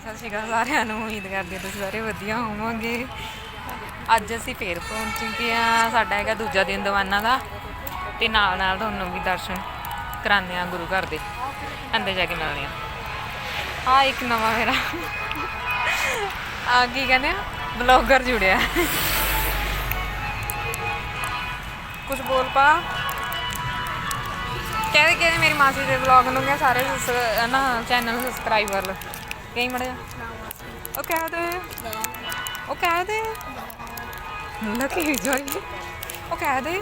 ਸਤਿ ਸ਼੍ਰੀ ਅਕਾਲ ਸਾਰਿਆਂ ਨੂੰ, ਉਮੀਦ ਕਰਦੇ ਹਾਂ ਤੁਸੀਂ ਸਾਰੇ ਵਧੀਆ ਹੋਵੋਗੇ। ਅੱਜ ਅਸੀਂ ਫੇਰ ਪਹੁੰਚ ਚੁੱਕੇ ਆ ਸਾਡਾ ਹੈਗਾ ਦੂਜਾ ਦਿਨ ਦੀਵਾਨਾ ਦਾ, ਤੇ ਨਾਲ ਨਾਲ ਤੁਹਾਨੂੰ ਵੀ ਦਰਸ਼ਨ ਕਰਾਉਂਦੇ ਆ ਗੁਰੂ ਘਰ ਦੇ, ਅੰਦਰ ਜਾ ਕੇ ਮਿਲਦੇ ਆ ਆ ਇੱਕ ਨਵਾਂ ਮੇਰਾ ਆ ਕੀ ਕਹਿੰਦੇ ਆ, ਬਲੌਗਰ ਜੁੜਿਆ। ਕੁਝ ਬੋਲ ਪਾ। ਕਹਿੰਦੇ ਕਹਿੰਦੇ ਮੇਰੀ ਮਾਸੀ ਦੇ ਵਲੌਗ ਨੂੰ ਕਿਹਾ ਸਾਰੇ ਨਾ ਚੈਨਲ ਸਬਸਕ੍ਰਾਈਬ ਕਹੀਂ ਮੜਿਆ ਉਹ ਕਹਿ ਦੇ ਉਹ ਕਹਿ ਦੇ ਲੱਕੀ ਜੋਈ ਉਹ ਕਹਿ ਦੇ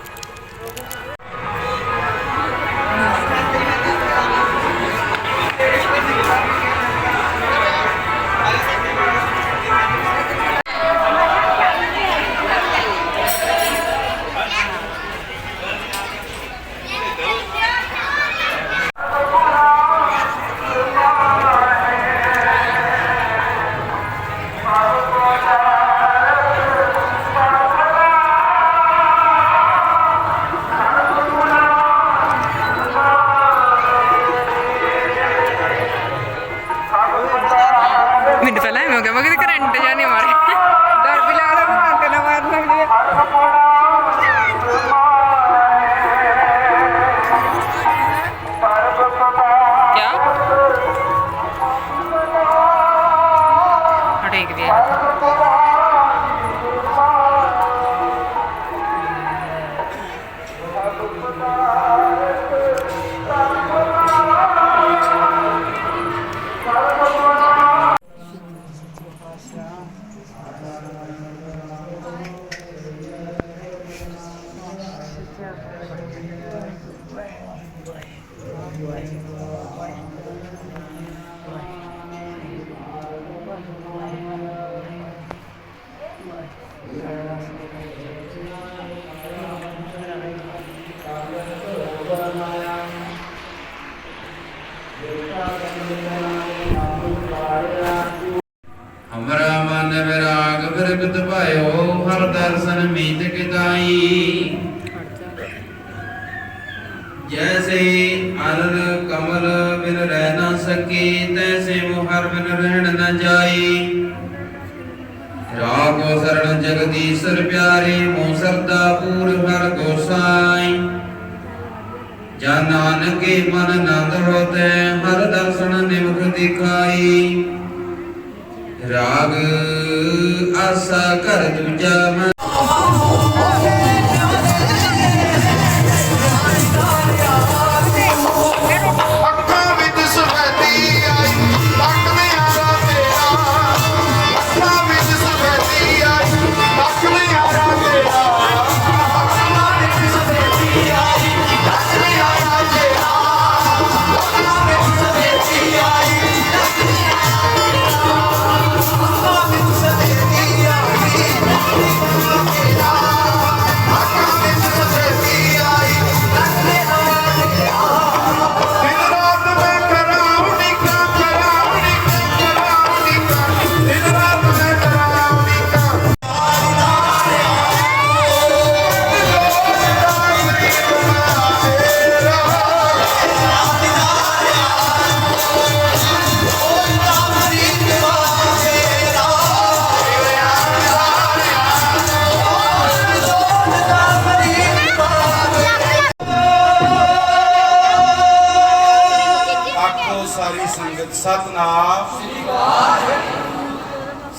ਵਿਰਾਗ ਭਾਇਓ ਹਰ ਦਰਸ਼ਨ ਮੀਤ ਕਿਤਾਈ ਜੈਸੇ ਅਨਲ ਕਮਲ ਬਿਨ ਰਹਿ ਨਾ ਸਕੇ, ਤੈਸੇ ਮੁਹਰ ਬਿਨ ਰਹਿਣ ਨ ਜਾਈ ਰਾਗੋ ਸਰਣ ਜਗਦੀਸ਼ਰ ਪਿਆਰੇ ਮੋ ਸਰਦਾ ਪੂਰ ਹਰ ਗੋਸਾਈ। ਜਨ ਨਾਨਕੇ ਮਨ ਨੰਦ ਹੋਤੇ, ਹਰ ਦਰਸ਼ਨ ਨਿਮਖ ਦਿਖਾਈ। ਰਾਗ ਆਸਾ ਕਰ ਦੂਜਾ ਸਾਰੀ ਸੰਗਤ ਸਤਨਾਮ।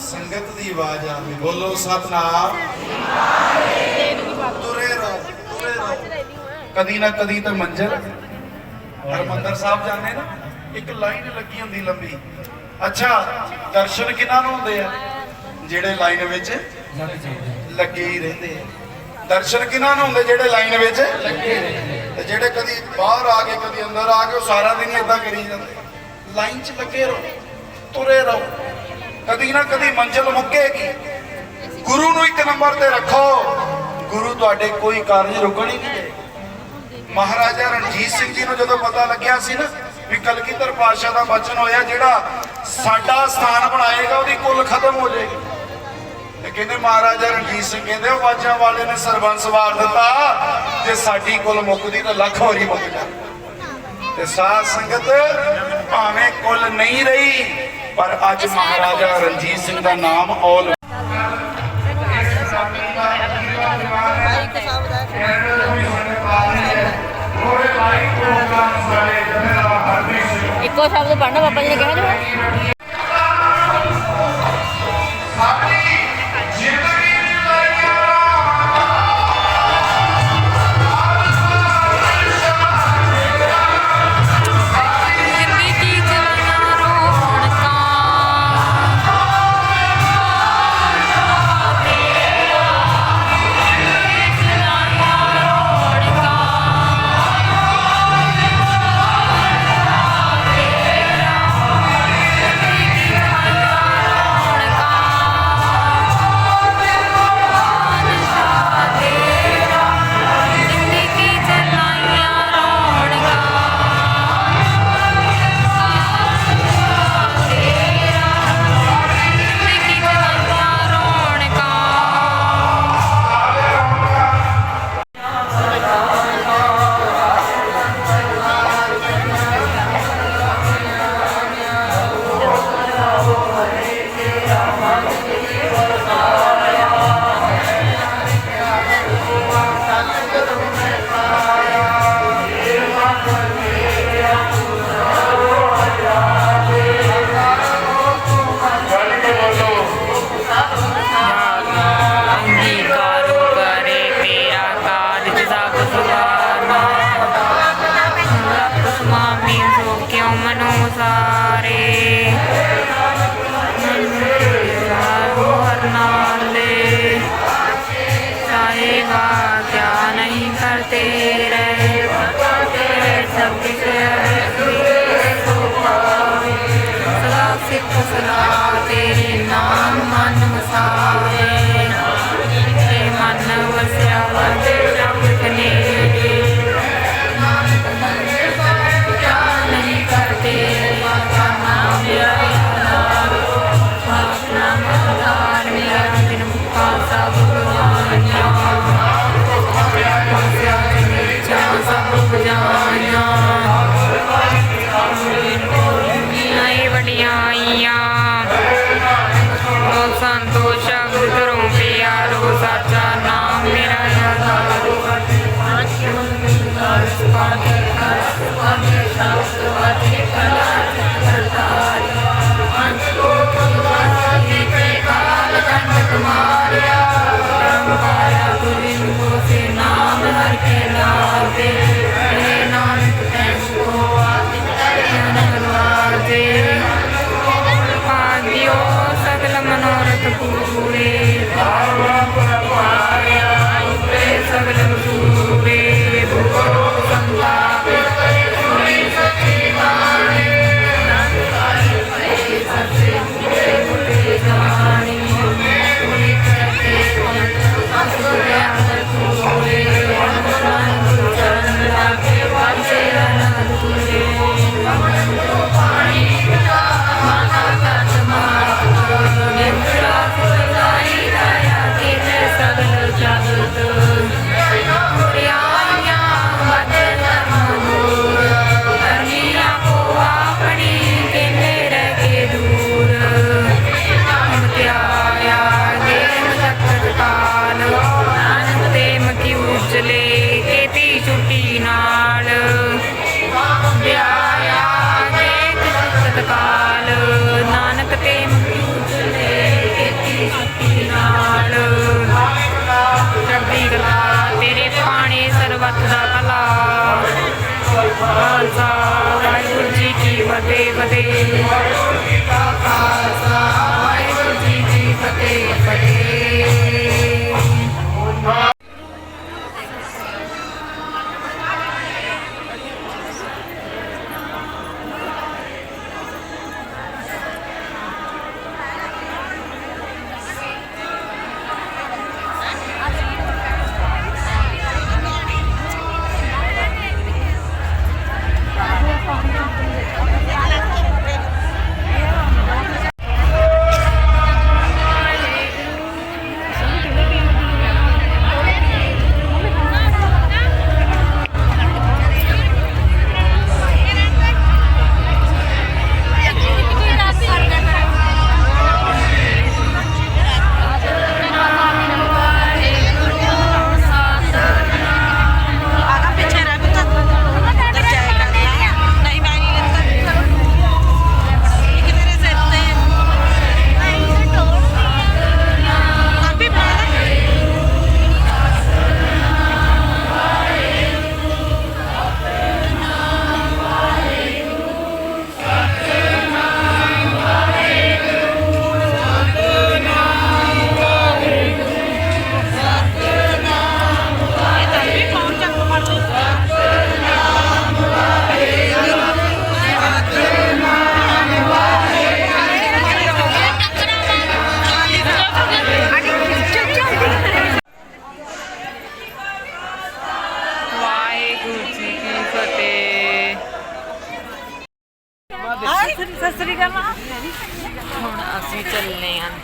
ਸੰਗਤ ਦੀ ਆਵਾਜ਼ ਆਵੇ ਬੋਲੋ ਸਤਨਾਮ। ਤੁਰੇ ਰਹੋ ਤੁਰੇ ਰਹੋ। ਕਦੀ ਨਾ ਕਦੀ ਤਾਂ ਮੰਜ਼ਿਲ ਹਰਮੰਦਰ ਸਾਹਿਬ ਜਾਂਦੇ ਨਾ ਇੱਕ ਲਾਈਨ ਲੱਗੀ ਹੁੰਦੀ ਲੰਬੀ। ਅੱਛਾ ਦਰਸ਼ਨ ਕਿਹਨਾਂ ਨੂੰ ਹੁੰਦੇ ਆ? ਜਿਹੜੇ ਲਾਈਨ ਵਿੱਚ ਲੱਗੇ ਹੀ ਰਹਿੰਦੇ ਆ। ਦਰਸ਼ਨ ਕਿਹਨਾਂ ਨੂੰ ਹੁੰਦੇ ਜਿਹੜੇ ਲਾਈਨ ਵਿੱਚ? ਲੱਗੇ ਰਹਿੰਦੇ ਤੇ ਜਿਹੜੇ ਕਦੀ ਬਾਹਰ ਆ ਕੇ ਕਦੀ ਅੰਦਰ ਆ ਕੇ ਉਹ ਸਾਰਾ ਦਿਨ ਇਦਾਂ ਕਰੀ ਜਾਂਦੇ ਲਾਈਨ 'ਚ ਲੱਗੇ ਰਹੋ, ਤੁਰੇ ਰਹੋ। ਕਦੀ ਨਾ ਕਦੀ ਮੰਜ਼ਿਲ ਮੁੱਕੇਗੀ। ਗੁਰੂ ਨੂੰ ਇੱਕ ਨੰਬਰ ਤੇ ਰੱਖੋ। ਗੁਰੂ ਤੁਹਾਡੇ ਕੋਈ ਕਾਰਜ ਰੁਕਣ ਹੀ ਨਹੀਂ ਮਹਾਰਾਜਾ ਰਣਜੀਤ ਸਿੰਘ ਜੀ ਨੂੰ ਜਦੋਂ ਪਤਾ ਲੱਗਿਆ ਸੀ ਨਾ ਵੀ ਕਲਗੀਧਰ ਪਾਤਸ਼ਾਹ ਦਾ ਬਚਨ ਹੋਇਆ, ਜਿਹੜਾ ਸਾਡਾ ਸਥਾਨ ਬਣਾਏਗਾ, ਉਹਦੀ ਕੁੱਲ ਖਤਮ ਹੋ ਜਾਏਗੀ। ਤੇ ਕਹਿੰਦੇ ਮਹਾਰਾਜਾ ਰਣਜੀਤ ਸਿੰਘ ਕਹਿੰਦੇ, ਉਹ ਬਾਜਾਂ ਵਾਲੇ ਨੇ ਸਰਬੰਸ ਵਾਰ ਦਿੱਤਾ ਜੇ ਸਾਡੀ ਕੁੱਲ ਮੁੱਕਦੀ ਤਾਂ ਲੱਖ ਵਾਰੀ ਮੁੱਕ ਜਾ ਤੇ ਸਾਧ ਸੰਗਤ ਭਾਵੇਂ ਕੁੱਲ ਨਹੀਂ ਰਹੀ ਪਰ ਅੱਜ ਮਹਾਰਾਜਾ ਰਣਜੀਤ ਸਿੰਘ ਦਾ ਨਾਮ ਔਲ ਇੱਕੋ ਸ਼ਬਦ ਪੜਨਾ ਬਾਬਾ ਜੀ ਨੇ ਕਿਹਾ ਜੀ Shanam. ਵਡਿਆਈਆਂ ਮੋ ਸੰਤੋ ਸ਼ਬਦ ਕਰੋ ਪਿਆਰੋ, ਸਾਚਾ ਨਾਮ, ਮੇਰਾ ਆਧਾਰੋ ਪਾਠ ਮਨ ਮਿਲਾਸ ਪਾਠ ਕਰ ਪਾਠ ਕਰ ਸਾਸ ਵਾਚੇ ਕਲਾ Deus.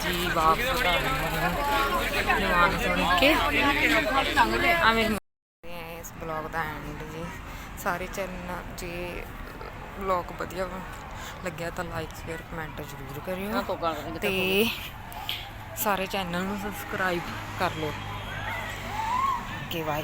ਜੀ ਵਾਪਸ ਘਰ ਨੂੰ। ਜਵਾਨ ਸੁਣ ਕੇ। ਆ ਮੇਰੀ ਇਸ ਬਲੌਗ ਦਾ ਐਂਡ ਜੀ। ਸਾਰੇ ਚੈਨਲ ਜੇ ਬਲੌਗ ਵਧੀਆ ਲੱਗਿਆ ਤਾਂ ਲਾਈਕ ਸ਼ੇਅਰ ਕਮੈਂਟ ਜ਼ਰੂਰ ਕਰਿਓ। ਤੇ ਸਾਰੇ ਚੈਨਲ ਨੂੰ ਸਬਸਕ੍ਰਾਈਬ ਕਰ ਲਓ। Okay bye